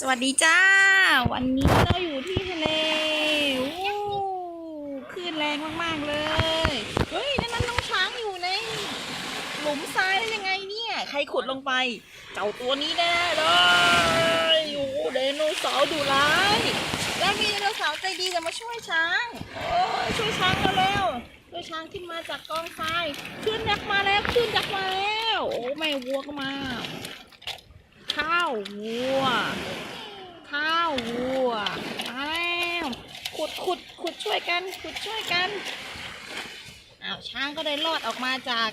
สวัสดีจ้า วันนี้เราอยู่ที่ทะเลวู้คลื่นแรงมาก ๆ เลย เฮ้ย นั่นมันน้องช้างอยู่ใน หลุมทรายได้ยังไงเนี่ย ใครขุดลงไป เจ้าตัวนี้แน่เลยโอ้ไดโนเสาร์ดุร้ายแล้วมีไดโนเสาร์ใจดีจะมาช่วยช้าง โอ้ยช่วยช้างเร็วๆช่วยช้างขึ้นมาจากกองทรายขึ้นยักษ์มาแล้วขึ้นยักษ์มาแล้ว โอ้แม่วัวก็มาข้าววัว ข้าววัวมาแล้ว ขุดขุดช่วยกัน ขุดช่วยกันอ้าวช้างก็ได้รอดออกมาจาก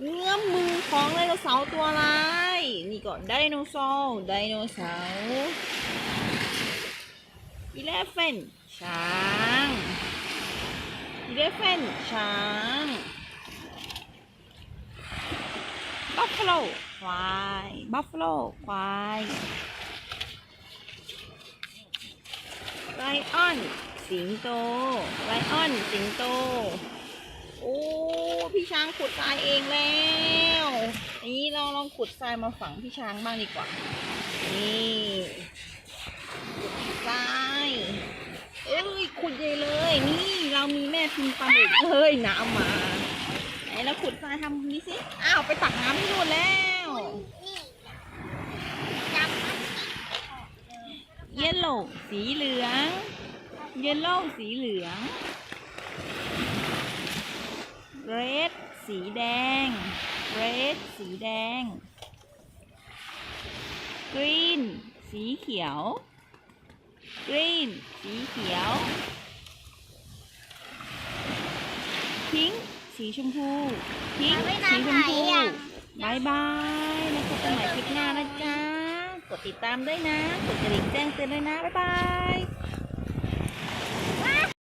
เงื้อมมือของไดโนเสาร์ตัวร้ายนี่ก็ไดโนเสาร์ไดโนเสาร์อีเลฟเฟนช้างอีเลฟเฟนช้างบัฟฟาโลควายบัฟฟาโลควายไลออน สิงโตไลออนสิงโต โอ้พี่ช้างขุดทรายเองแล้วอันนี้เราลองขุดทรายมาฝังพี่ช้างบ้างดีกว่า นี่ขุดทรายเอ้ยขุดใหญ่เลย นี่เรามีแม่พิมพ์ปลาหมึกเฮ้ยน้ำมาไหนเราขุดทรายทำนี้สิอ้าวไปตักน้ำที่นู่นแล้วเยลโล่สีเหลือง เยลโล่สีเหลืองเรดสีแดงเรดสีแดงกรีนสีเขียวกรีนสีเขียวพิงค์สีชมพูพิงค์สีชมพูบายบายแล้วพบกันใหม่คลิปหน้านะจ๊ะ กดติดตามด้วยนะ กดกระดิ่งแจ้งเตือนด้วยนะ บ๊ายบาย